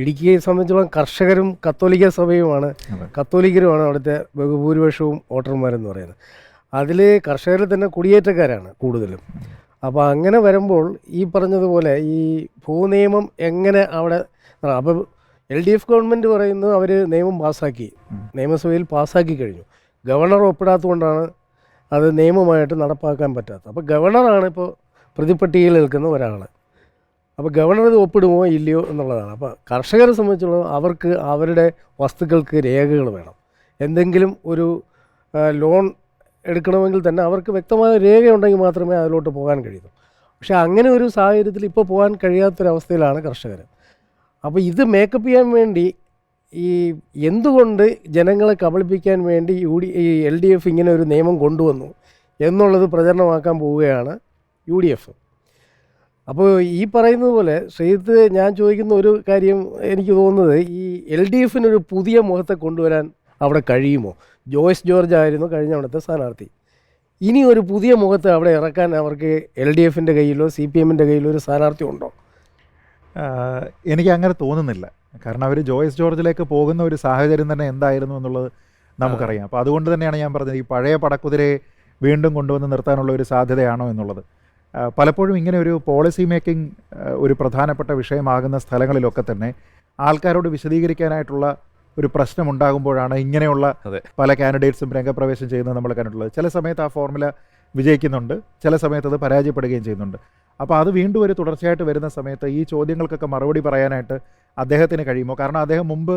ഇടുക്കിയെ സംബന്ധിച്ചോളം കർഷകരും കത്തോലിക്ക സഭയുമാണ്. കത്തോലിക്കരുമാണ് അവിടുത്തെ ബഹുഭൂരിപക്ഷവും വോട്ടർമാരെന്ന് പറയുന്നത്. അതിൽ കർഷകരിൽ തന്നെ കുടിയേറ്റക്കാരാണ് കൂടുതലും. അപ്പോൾ അങ്ങനെ വരുമ്പോൾ ഈ പറഞ്ഞതുപോലെ ഈ ഭൂനിയമം എങ്ങനെ അവിടെ അപ്പോൾ എൽ ഡി എഫ് ഗവൺമെന്റ് പറയുന്നത് അവർ നിയമം പാസ്സാക്കി നിയമസഭയിൽ പാസ്സാക്കി കഴിഞ്ഞു. ഗവർണർ ഒപ്പിടാത്തതുകൊണ്ടാണ് അത് നിയമമായിട്ട് നടപ്പാക്കാൻ പറ്റാത്തത്. അപ്പോൾ ഗവർണറാണ് ഇപ്പോൾ പ്രതിപട്ടികയിൽ നിൽക്കുന്ന ഒരാൾ അപ്പോൾ ഗവർണർ ഇത് ഒപ്പിടുമോ ഇല്ലയോ എന്നുള്ളതാണ്. അപ്പോൾ കർഷകരെ സംബന്ധിച്ചിടത്തോളം അവർക്ക് അവരുടെ വസ്തുക്കൾക്ക് രേഖകൾ വേണം. എന്തെങ്കിലും ഒരു ലോൺ എടുക്കണമെങ്കിൽ തന്നെ അവർക്ക് വ്യക്തമായ രേഖയുണ്ടെങ്കിൽ മാത്രമേ അതിലോട്ട് പോകാൻ കഴിയൂ. പക്ഷേ അങ്ങനെ ഒരു സാഹചര്യത്തിൽ ഇപ്പോൾ പോകാൻ കഴിയാത്തൊരവസ്ഥയിലാണ് കർഷകർ അപ്പോൾ ഇത് മേക്കപ്പ് ചെയ്യാൻ വേണ്ടി ഈ എന്തുകൊണ്ട് ജനങ്ങളെ കബളിപ്പിക്കാൻ വേണ്ടി യു ഡി ഈ എൽ ഡി എഫ് ഇങ്ങനെ ഒരു നിയമം കൊണ്ടുവന്നു എന്നുള്ളത് പ്രചരണമാക്കാൻ പോവുകയാണ് യു ഡി എഫ്. അപ്പോൾ ഈ പറയുന്നത് പോലെ ശ്രീത്ത് ഞാൻ ചോദിക്കുന്ന ഒരു കാര്യം എനിക്ക് തോന്നുന്നത് ഈ എൽ ഡി എഫിനൊരു പുതിയ മുഖത്തെ കൊണ്ടുവരാൻ അവിടെ കഴിയുമോ? ജോയ്സ് ജോർജ് ആയിരുന്നു കഴിഞ്ഞ അവിടുത്തെ സ്ഥാനാർത്ഥി. ഇനി ഒരു പുതിയ മുഖത്ത് അവിടെ ഇറക്കാൻ അവർക്ക് എൽ ഡി എഫിന്റെ കയ്യിലോ സി പി എമ്മിന്റെ കയ്യിലോ ഒരു സ്ഥാനാർത്ഥി ഉണ്ടോ? എനിക്ക് അങ്ങനെ തോന്നുന്നില്ല. കാരണം അവർ ജോയ്സ് ജോർജിലേക്ക് പോകുന്ന ഒരു സാഹചര്യം തന്നെ എന്തായിരുന്നു എന്നുള്ളത് നമുക്കറിയാം. അപ്പോൾ അതുകൊണ്ട് തന്നെയാണ് ഞാൻ പറഞ്ഞത് ഈ പഴയ പടക്കുതിരയെ വീണ്ടും കൊണ്ടുവന്ന് നിർത്താനുള്ള ഒരു സാധ്യതയാണോ എന്നുള്ളത്. പലപ്പോഴും ഇങ്ങനെ ഒരു പോളിസി മേക്കിംഗ് ഒരു പ്രധാനപ്പെട്ട വിഷയമാകുന്ന സ്ഥലങ്ങളിലൊക്കെ തന്നെ ആൾക്കാരോട് വിശദീകരിക്കാനായിട്ടുള്ള ഒരു പ്രശ്നം ഉണ്ടാകുമ്പോഴാണ് ഇങ്ങനെയുള്ള. പല കാൻഡിഡേറ്റ്സും രംഗപ്രവേശം ചെയ്യുന്നത് നമ്മൾ കണ്ടിട്ടുള്ളത്. ചില സമയത്ത് ആ ഫോർമുല വിജയിക്കുന്നുണ്ട്. ചില സമയത്ത് അത് പരാജയപ്പെടുകയും ചെയ്യുന്നുണ്ട്. അപ്പോൾ അത് വീണ്ടും ഒരു തുടർച്ചയായിട്ട് വരുന്ന സമയത്ത് ഈ ചോദ്യങ്ങൾക്കൊക്കെ മറുപടി പറയാനായിട്ട് അദ്ദേഹത്തിന് കഴിയുമോ? കാരണം അദ്ദേഹം മുമ്പ്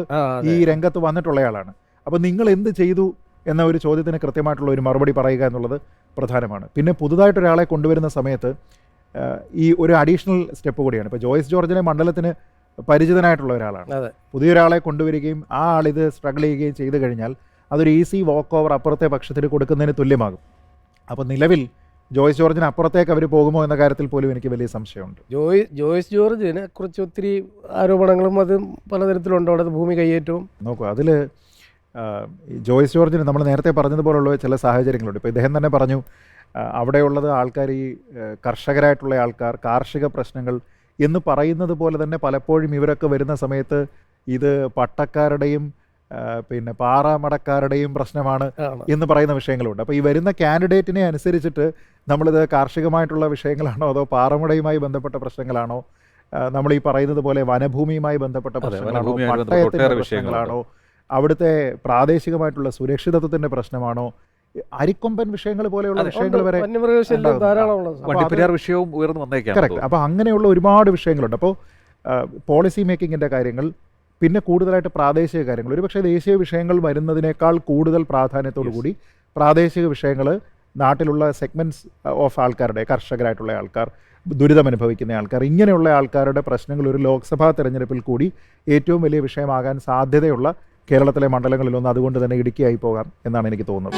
ഈ രംഗത്ത് വന്നിട്ടുള്ളയാളാണ് അപ്പോൾ നിങ്ങൾ എന്ത് ചെയ്തു എന്ന ഒരു ചോദ്യത്തിന് കൃത്യമായിട്ടുള്ള ഒരു മറുപടി പറയുക എന്നുള്ളത് പ്രധാനമാണ്. പിന്നെ പുതുതായിട്ട് ഒരാളെ കൊണ്ടുവരുന്ന സമയത്ത് ഈ ഒരു അഡീഷണൽ സ്റ്റെപ്പ് കൂടിയാണ്. ഇപ്പോൾ ജോയ്സ് ജോർജിനെ മണ്ഡലത്തിന് പരിചിതനായിട്ടുള്ള ഒരാളാണ്. പുതിയൊരാളെ കൊണ്ടുവരികയും ആ ആളിത് സ്ട്രഗിൾ ചെയ്യുകയും ചെയ്തു കഴിഞ്ഞാൽ അതൊരു ഈസി വാക്ക് ഓവർ അപ്പുറത്തെ പക്ഷത്തിന് കൊടുക്കുന്നതിന് തുല്യമാകും. അപ്പോൾ നിലവിൽ ജോയ്സ് ജോർജിന് അപ്പുറത്തേക്ക് അവർ പോകുമോ എന്ന കാര്യത്തിൽ പോലും എനിക്ക് വലിയ സംശയമുണ്ട്. ജോയ് ജോയ്സ് ജോർജിനെ കുറിച്ച് ഒത്തിരി ആരോപണങ്ങളും അത് പലതരത്തിലുണ്ട്. അവിടെ ഭൂമി കയ്യേറ്റവും. നോക്കൂ അതിൽ ജോയ്സ് ജോർജിന് നമ്മൾ നേരത്തെ പറഞ്ഞതുപോലുള്ള ചില സാഹചര്യങ്ങളുണ്ട്. ഇപ്പോൾ ഇദ്ദേഹം തന്നെ പറഞ്ഞു അവിടെയുള്ളത് ആൾക്കാർ ഈ കർഷകരായിട്ടുള്ള ആൾക്കാർ കാർഷിക പ്രശ്നങ്ങൾ എന്ന് പറയുന്നത് പോലെ തന്നെ പലപ്പോഴും ഇവരൊക്കെ വരുന്ന സമയത്ത് ഇത് പട്ടക്കാരുടെയും പിന്നെ പാറാമടക്കാരുടെയും പ്രശ്നമാണ് എന്ന് പറയുന്ന വിഷയങ്ങളുണ്ട്. അപ്പോൾ ഈ വരുന്ന കാൻഡിഡേറ്റിനെ അനുസരിച്ചിട്ട് നമ്മളിത് കാർഷികമായിട്ടുള്ള വിഷയങ്ങളാണോ അതോ പാറമുടയുമായി ബന്ധപ്പെട്ട പ്രശ്നങ്ങളാണോ? നമ്മൾ ഈ പറയുന്നത് പോലെ വനഭൂമിയുമായി ബന്ധപ്പെട്ട പ്രശ്നങ്ങളാണോ? പട്ടയത്തിന്റെ പ്രശ്നങ്ങളാണോ? അവിടുത്തെ പ്രാദേശികമായിട്ടുള്ള സുരക്ഷിതത്വത്തിന്റെ പ്രശ്നമാണോ? അരിക്കൊമ്പൻ വിഷയങ്ങൾ പോലെയുള്ള വിഷയങ്ങൾ. വരെ അപ്പൊ വിഷയവും ഉയർന്നു വന്നേക്കാം കറക്റ്റ് അപ്പോൾ അങ്ങനെയുള്ള ഒരുപാട് വിഷയങ്ങളുണ്ട്. അപ്പോൾ പോളിസി മേക്കിങ്ങിന്റെ കാര്യങ്ങൾ പിന്നെ കൂടുതലായിട്ട് പ്രാദേശിക കാര്യങ്ങൾ. ഒരുപക്ഷെ ദേശീയ വിഷയങ്ങൾ വരുന്നതിനേക്കാൾ കൂടുതൽ പ്രാധാന്യത്തോടു കൂടി പ്രാദേശിക വിഷയങ്ങൾ നാട്ടിലുള്ള സെഗ്മെന്റ്സ് ഓഫ് ആൾക്കാരുടെ കർഷകരായിട്ടുള്ള ആൾക്കാർ ദുരിതമനുഭവിക്കുന്ന ആൾക്കാർ ഇങ്ങനെയുള്ള ആൾക്കാരുടെ പ്രശ്നങ്ങൾ ഒരു ലോക്സഭാ തെരഞ്ഞെടുപ്പിൽ കൂടി ഏറ്റവും വലിയ വിഷയമാകാൻ സാധ്യതയുള്ള കേരളത്തിലെ മണ്ഡലങ്ങളിലൊന്ന് അതുകൊണ്ട് തന്നെ ഇടുക്കിയായി പോകാം എന്നാണ് എനിക്ക് തോന്നുന്നത്.